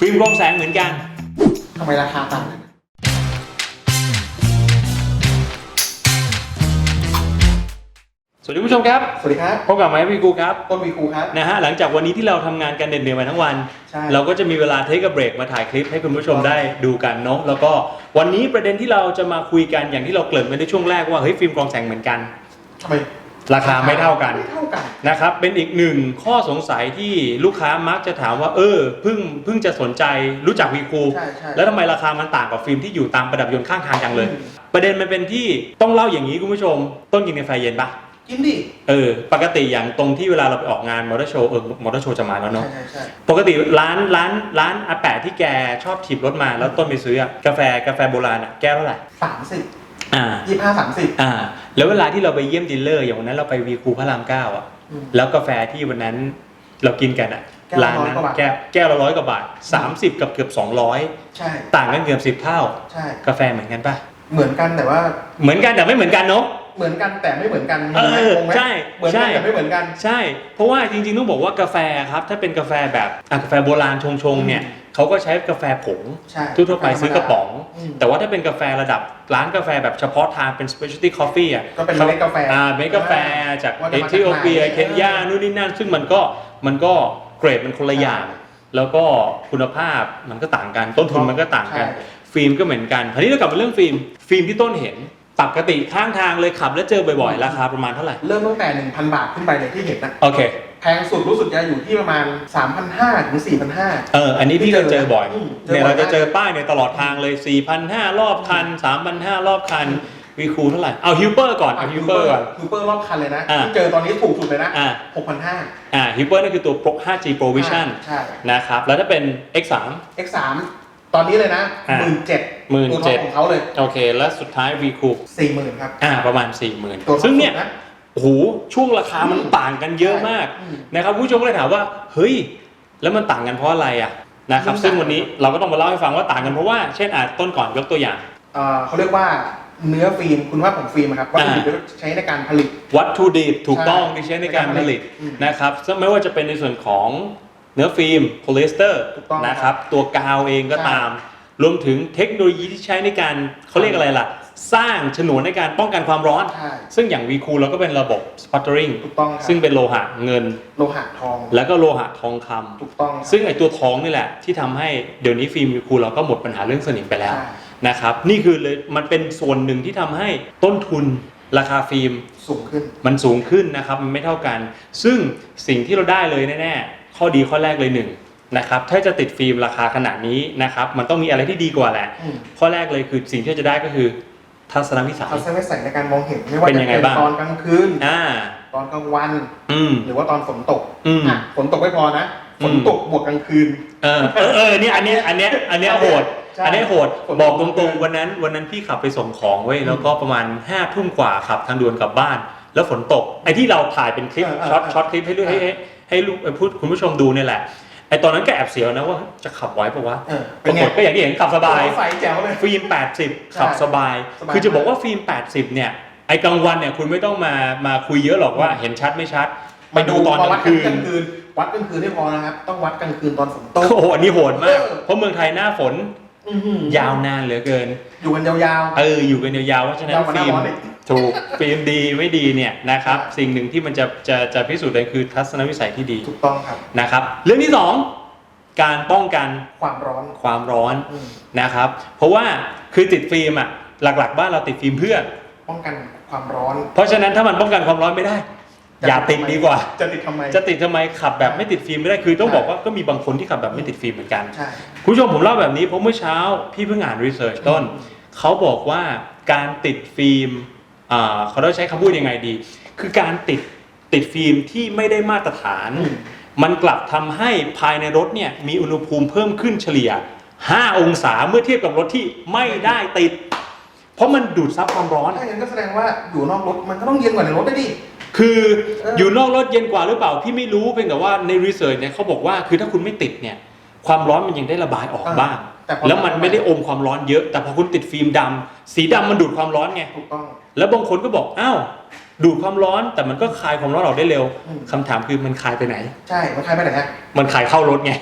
ฟิล์มกรองแสงเหมือนกัน ทำไมราคาต่างกันสวัสดีผู้ชมครับสวัสดีครับพบกับไมค์พี่กูครับ ต้นวีคูครับ นะฮะหลังจากวันนี้ที่เราทำงานกันเด่นๆมาทั้งวัน ใช่เราก็จะมีเวลาเทคกับเบรกมาถ่ายคลิปให้คุณผู้ชมได้ดูกันเนาะแล้วก็วันนี้ประเด็นที่เราจะมาคุยกันอย่างที่เราเกริ่นไปในช่วงแรกว่าเฮ้ยฟิล์มกรองแสงเหมือนกัน ทำไม ราคาไม่เท่ากัน ไม่เท่ากัน นะครับเป็นอีกหนึ่งข้อสงสัยที่ลูกค้ามักจะถามว่า เออเพิ่งเพิ่งจะสนใจรู้จักวีคูใช่ใช่แล้วทำไมราคามันต่างกับฟิล์มที่อยู่ตามประดับยนต์ข้างทางจังเลย อืม ประเด็นมันเป็นที่ต้องเล่าอย่างนี้คุณผู้ชม ต้นกินกาแฟเย็นปะกินดิเออปกติอย่างตรงที่เวลาเราไปออกงานมอเตอร์โชว์เออมอเตอร์โชว์จะมาแล้วใช่เนาะใช่ใช่ปกติร้านร้านร้านอาแปะที่แกชอบถีบรถมาแล้วต้นไปซื้ออะกาแฟกาแฟโบราณอะแก้วเท่าไหร่สามสิบ อ่ายี่ห้าสามสิบอ่า แล้วเวลาที่เราไปเยี่ยมดีลเลอร์อย่างวันนั้นเราไปวีคูพระรามเก้าอะแล้วกาแฟที่วันนั้นเรากินกันอะแก้วละร้านนั้นร้อยกว่าบาทแก้วแก้วละร้อยกว่าบาท30กับเกือบใช่200ต่างกันเกือบ10เท่าใช่กาแฟเหมือนกันปะเหมือนกันแต่ว่า เหมือนกันแต่ไม่เหมือนกันเนาะเหมือนกันแต่ไม่เหมือนกันเอองงไหมใช่เหมือนใช่กันแต่ไม่เหมือนกัน ใช่ เพราะว่าจริงๆต้องบอกว่ากาแฟครับ ถ้าเป็นกาแฟแบบอะกาแฟโบราณชงๆเนี่ยอืม เขาก็ใช้กาแฟผงใช่ทั่วๆไปซื้อกระป๋องอืมแต่ว่าถ้าเป็นกาแฟระดับร้านกาแฟแบบเฉพาะทางเป็น specialty coffee อะก็เป็นเมล็ดกาแฟอ่าเมล็ดกาแฟจากว่าเอจะมาจากธิโอเปียไหนเคนยานู่นนี่นั่น ซึ่งมันก็มันก็เกรดมันคนละอย่าง แล้วก็คุณภาพมันก็ต่างกัน ต้นทุนมันก็ต่างกัน ใช่ ฟิล์มก็เหมือนกันคราวนี้เรากลับมาเรื่องฟิล์ม ฟิล์มที่ต้นเห็นปกติข้างทางเลยขับแล้วเจอบ่อยๆ ราคาประมาณเท่าไหร่ เริ่มตั้งแต่หนึ่งพันบาทขึ้นไปเลยที่เห็นนะโอเค แพงสุดรู้สึกจะอยู่ที่ประมาณ 3,500ถึง4,500 เออ อันนี้พี่ก็เจอบ่อยอืมเจอบ่อยเนี่ยเราจะมากเจอป้ายเนี่ยตลอดทางเลย 4,500 รอบคัน 3,500 รอบคัน วีคูเท่าไหร่ เอาฮิวเปอร์ก่อน เอาฮิวเปอร์ก่อน ฮิวเปอร์รอบคันเลยนะอะที่เจอตอนนี้ถูกสุดเลยนะอ่า 6,500อ่าฮิวเปอร์นั่นคือตัว Pro 5G Pro Vision ใช่ นะครับ แล้วถ้าเป็น X3 X3 ตอนนี้เลยนะอะ17,000 ตัวท็อป17,000 ของเขาเลยโอเค แล้วสุดท้าย V c o 40,000ครับ อ่า ประมาณ ตัว40,000ท็อปซึ่งเนี่ย สุดนะ โอ้โหช่วงราคามันต่างกันเยอะมากอืมนะครับผู้ชมก็เลยถามว่า เฮ้ย แล้วมันต่างกันเพราะอะไรอะนะครับมันต่างซึ่งวันนี้เราก็ต้องมาเล่าให้ฟังว่าต่างกันเพราะว่าเช่นอาจต้นก่อนยกตัวอย่าง เอ่อเขาเรียกว่าเนื้อฟิล์มคุณภาพของฟิล์มอะครับวัตถุดิบที่ใช้ในการผลิต วัตถุดิบถูกต้องใช่ที่ใช้ในการผลิตอืมนะครับซึ่งไม่ว่าจะเป็นในส่วนของเนื้อฟิล์มโพลีสเตอร์ถูกต้องนะครับตัวกาวเองก็ใช่ตาม รวมถึงเทคโนโลยีที่ใช้ในการเขาเรียกอะไรล่ะ สร้างฉนวนในการป้องกันความร้อน ใช่ ซึ่งอย่าง v ีคูเราก็เป็นระบบ sputtering ถูกต้องครับซึ่งเป็นโลหะเงิน โลหะทองแล้วก็โลหะทองคำถูกต้องครับซึ่งไอตัวทองนี่แหละ ที่ทำให้เดี๋ยวนี้ฟิล์ม v ีคูเราก็หมดปัญหาเรื่องสนิมไปแล้วใช่นะครับ นี่คือเลยมันเป็นส่วนหนึ่งที่ทำให้ต้นทุนราคาฟิล์ม สูงขึ้น มันสูงขึ้นนะครับมันไม่เท่ากัน ซึ่งสิ่งที่เราได้เลยแน่ๆ ข้อดีข้อแรกเลยหนึ่งนะครับถ้าจะติดฟิล์มราคาขนาดนี้นะครับมันต้องมีอะไรที่ดีกว่าแหละ อืม ข้อแรกเลยคือสิ่งที่เราจะได้ก็คือ ทัศนวิสัยเขาใช้ไว้ใส่ในการมองเห็นไม่ว่าเป็นจะยังไงเป็นบ้าง ตอนกลางคืน อ่า ตอนกลางวัน อืม หรือว่าตอนฝนตกอืม อะฝนตกไม่พอนะอืฝมนตกบวกกลางคืน เออเออเออเนี่ยอันเนี้ยอันเนี้ยอันเนี้ยโหด ใช่อันเนี้ยโหดฝนตกบอกตรงๆวันนั้น วันนั้นพี่ขับไปส่งของเว้ยแล้วก็ประมาณห้าทุ่มกว่าขับทางด่วนกลับบ้าน แล้วฝนตกไอ้ที่เราถ่ายเป็นคลิปเออเออช็อตเออช็อตคลิปให้ด้วยให้ให้ให้ลูกให้พูดคุณผู้ชมดูเนี่ยแหละ ไอ้ตอนนั้นก็แอบเสียวนะว่าจะขับไหวปะวะเออปเป็นรากไงฏก็อย่างที่เห็นขับสบายไฟแจ๋วเลย ฟิล์ม 80 ขับสบาย สบายคือจะบอกว่าฟิล์ม 80 เนี่ย ไอ้กลางวันเนี่ยคุณไม่ต้องมา มาคุยเยอะหรอกว่าเห็นชัดไม่ชัด ไปดูตอนกวัลาดงคืนกลางคืนวัดกลางคืนไม่พอนะครับ ต้องวัดกลางคืนตอนฝนตก โอ้โหอันนี้โหดมาก เออ เพราะเมืองไทยหน้าฝนอื้อหือ ยาวนานเหลือเกิน อยู่กันยาวเอออยู่กันยาวๆเพราะฉะนั้นยาวกว่าหน้าฟิล์มร้อนอีก ถูกฟิล์มดีไม่ดีเนี่ยนะครับใช่สิ่งหนึ่งที่มันจะจะจะพิสูจน์ได้คือทัศนวิสัยที่ดีๆถูกต้องครับ นะครับ เรื่องที่สองการป้องกันความร้อน ความร้อนอืม นะครับ เพราะว่าคือติดฟิล์มอะหลักๆ บ้านเราติดฟิล์มเพื่อ ป้องกันความร้อน เพราะฉะนั้นถ้ามันป้องกันความร้อนไม่ได้ อย่าติดดีกว่า จะติดทำไม จะติดทำไมขับแบบไม่ติดฟิล์มไม่ได้คือต้องบอกว่าก็มีบางคนที่ขับแบบไม่ติดฟิล์มเหมือนกัน ใช่ คุณผู้ชมผมเล่าแบบนี้เพราะเมื่อเช้าพี่เพิ่งอ่านรีเสิร์ชต้นอืมเขาบอกว่าการติดฟิล์มอ่าเขาต้องใช้คำพูดยังไงดี คือการติดติดฟิล์มที่ไม่ได้มาตรฐาน อืม มันกลับทำให้ภายในรถเนี่ยมีอุณหภูมิเพิ่มขึ้นเฉลี่ย 5 องศาเมื่อเทียบกับรถที่ไม่ได้ติด เพราะมันดูดซับความร้อน ถ้าอย่างนั้นก็แสดงว่าอยู่นอกรถมันก็ต้องเย็นกว่าในรถได้ดิ คือเออออยู่นอกรถเย็นกว่าหรือเปล่าพี่ไม่รู้เพียงแต่ว่าในรีเสิร์ชเนี่ยเขาบอกว่าคือถ้าคุณไม่ติดเนี่ยความร้อนมันยังได้ระบายออกบ้าง แต่พอ แล้วมันไม่ได้อมความร้อนเยอะ แต่พอคุณติดฟิล์มดำสีดำมันดูดความร้อนไง ถูกต้อง แล้วบางคนก็บอกอ้าวดูดความร้อนแต่มันก็คายความร้อนออกได้เร็วอืม คำถามคือมันคายไปไหน ใช่ มันคลายไปไหนฮะ มันคายเข้ารถไง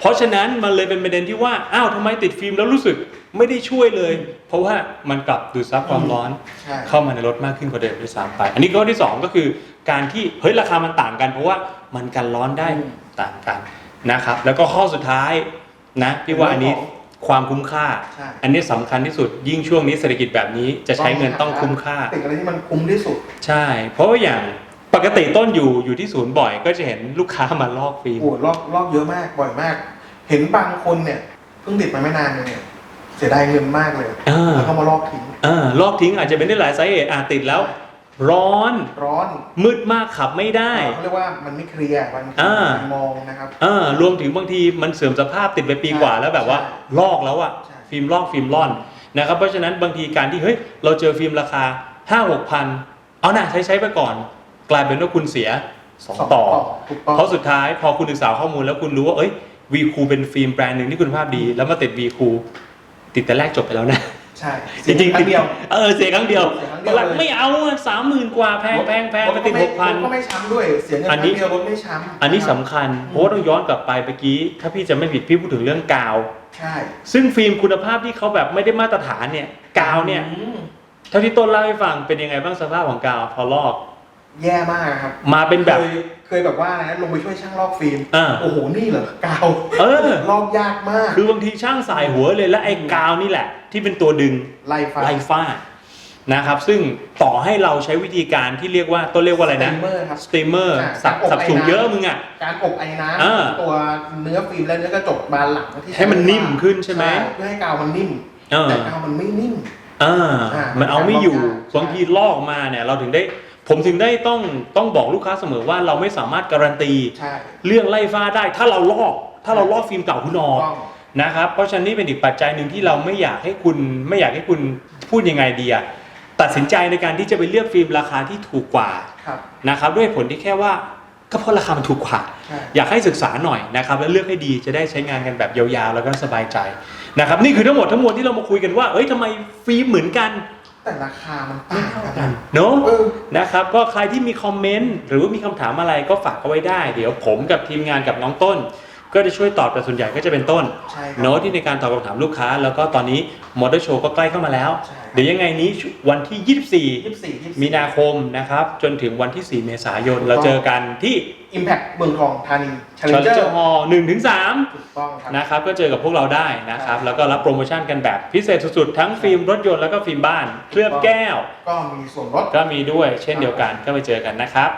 เพราะฉะนั้นมันเลยเป็นประเด็นที่ว่าอ้าวทำไมติดฟิล์มแล้วรู้สึกไม่ได้ช่วยเลย เพราะว่ามันกลับดูดซับความร้อน ใช่ เข้ามาในรถมากขึ้นกว่าเดิมด้วยซ้ำไป อันนี้ข้อที่ 2 ก็คือการที่เฮ้ยราคามันต่างกัน เพราะว่ามันกันร้อนได้ต่างกันนะครับ แล้วก็ข้อสุดท้ายนะพี่ว่าอันนี้ความคุ้มค่า ใช่ อันนี้สำคัญที่สุดยิ่งช่วงนี้เศรษฐกิจแบบนี้จะใช้เงินต้องคุ้มค่า ติดอะไรที่มันคุ้มที่สุด ใช่ เพราะว่าอย่างป กติต้นอยู่อยู่ที่ศูนย์บ่อย ก็จะเห็นลูกค้ามาลอกฟิล์มโอ้โหลอกลอกเยอะมากบ่อยมาก เห็นบางคนเนี่ยเพิ่งติดมาไม่นานเนี่ยเสียดายเงินมากเลยอ่าแล้วก็มาลอกทิ้งอ่าลอกทิ้งอาจจะเป็นได้หลายสาเหตุอ่าติดแล้ว ร้อน ร้อนมืดมากขับไม่ได้ เขาเรียกว่ามันไม่เคลียร์มันอ่า มันมองนะครับอ่ารวมถึงบางทีมันเสื่อมสภาพติดไปปีกว่าแล้วแบบว่าใช่ลอกแล้วอะใช่ ฟิล์มลอกฟิล์มร่อนนะครับเพราะฉะนั้นบางทีการที่เฮ้ยเราเจอฟิล์มราคาห้าหกพันเอานะใช้ใช้ไปก่อน กลายเป็นว่าคุณเสียสองต่อ ถูกต้อง เพราะสุดท้ายพอคุณศึกษาข้อมูลแล้วคุณรู้ว่าเอ้ยวีคูเป็นฟิล์มแบรนด์หนึ่งที่คุณภาพดี แล้วมาติดวีคูติดแต่แรกจบไปแล้วนะ ใช่จริงๆคติรั้ดงเดียว เออเสียครั้งเดียวเสียครั้งตเดีอยนวแรกเลย ไม่เอาสามหมื่นกว่าแพงแพงแพงไปติดหกพัน รถก็ไม่ช้ำด้วย เสียเงินคอัรั้นงนี้เดียวรถไม่ช้ำอันนี้สำคัญเพราะว่าต้องย้อนกลับไปเมื่อกี้ ถ้าพี่จะไม่ผิดพี่พูดถึงเรื่องกาว ใช่ซึ่งฟิล์มคุณภาพที่เขาแบบไม่ได้มาตรฐานเนี่ยกาวเนี่ยอืมเท่าที่ต้นเล่าให้ฟังเป็นยังไงบ้างสภาพของกาวพอลอก แย่มากครับมาเป็นแบบ เคยเคยแบบว่านะลงไปช่วยช่างลอกฟิล์มอ่า โอ้โหนี่เหรอกาวเออ ลอกยากมาก คือบางทีช่างสายหัวเลยและไอ้กาวนี่แหละ ที่เป็นตัวดึง ไล่ฟ้า ไล่ฝ้านะครับ ซึ่งต่อให้เราใช้วิธีการที่เรียกว่าต้นเรียกว่าอะไรนะสเมอร์ครับสเตมเมอร์อ่าสับการอบสับสูงไอ้น้ำเยอะมึงอะ การอบไอ้น้อ่าำตัวเนื้อฟิล์มและเนื้อกระจกบานหลังที่ให้มันนิ่มขึ้นใช่ไหมเพื่อให้กาวมันนิ่มเออ แต่กาวมันไม่นิ่ม อ่าอ่ามัมันเอาไม่อยู่ใช่ บางทีลอกมาเนี่ย เราถึงได้ ผมถึงได้ต้องต้องบอกลูกค้าเสมอว่าเราไม่สามารถการันตี ใช่ เรื่องไล่ฟ้าได้ ถ้าเราลอก ถ้าเราลอกฟิล์มเก่าคุณออกต้อง นะครับ เพราะฉะนั้นนี่เป็นอีกปัจจัยหนึ่งที่เราไม่อยากให้คุณไม่อยากให้คุณพูดยังไงดีอะตัดสินใจในการที่จะไปเลือกฟิล์มราคาที่ถูกกว่า ครับ นะครับ ด้วยผลที่แค่ว่าก็เพราะราคามันถูกกว่า ใช่ อยากให้ศึกษาหน่อยนะครับแล้วเลือกให้ดีจะได้ใช้งานกันแบบยาวๆ แล้วก็สบายใจนะครับนี่คือทั้งหมดทั้งมวลที่เรามาคุยกันว่าเอ้ยทำไมฟิล์มเหมือนกัน แต่ราคามันต่างกัน เนาะเออ นะครับ ก็ใครที่มีคอมเมนต์หรือว่ามีคำถามอะไรก็ฝากเอาไว้ได้ เดี๋ยวผมกับทีมงานกับน้องต้น ก็จะช่วยตอบแต่ส่วนใหญ่ก็จะเป็นต้นใช่ครับโน้ตที่ในการตอบคำถามลูกค้า แล้วก็ตอนนี้มอเตอร์โชว์ก็ใกล้เข้ามาแล้ว ใช่เดี๋ยวยังไงนี้วันที่ ยี่สิบสี่ยี่24สิบสี่มีนาคมนะครับ จนถึงวันที่ 4 เมษายนเราเจอกันที่ อิมแพคเมืองทองธานีชาร์ลเจอร์ฮอลล์หนึ่งถึงสาม ถูกต้องครับ นะครับก็เจอกับพวกเราได้นะครับครับ แล้วก็รับโปรโมชั่นกันแบบพิเศษสุดๆ ทั้งฟิล์มรถยนต์แล้วก็ฟิล์มบ้าน เคลือบแก้ว ก็มีส่วนลด ก็มีด้วยเช่นเดียวกันก็ไปเจอกันนะครับ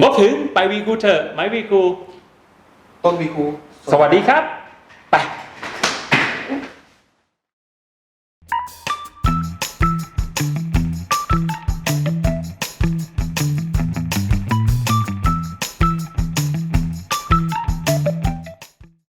งบถึงไปวีคูเถอะไหมวีคูต้นวีคู สวัสดีครับ ไป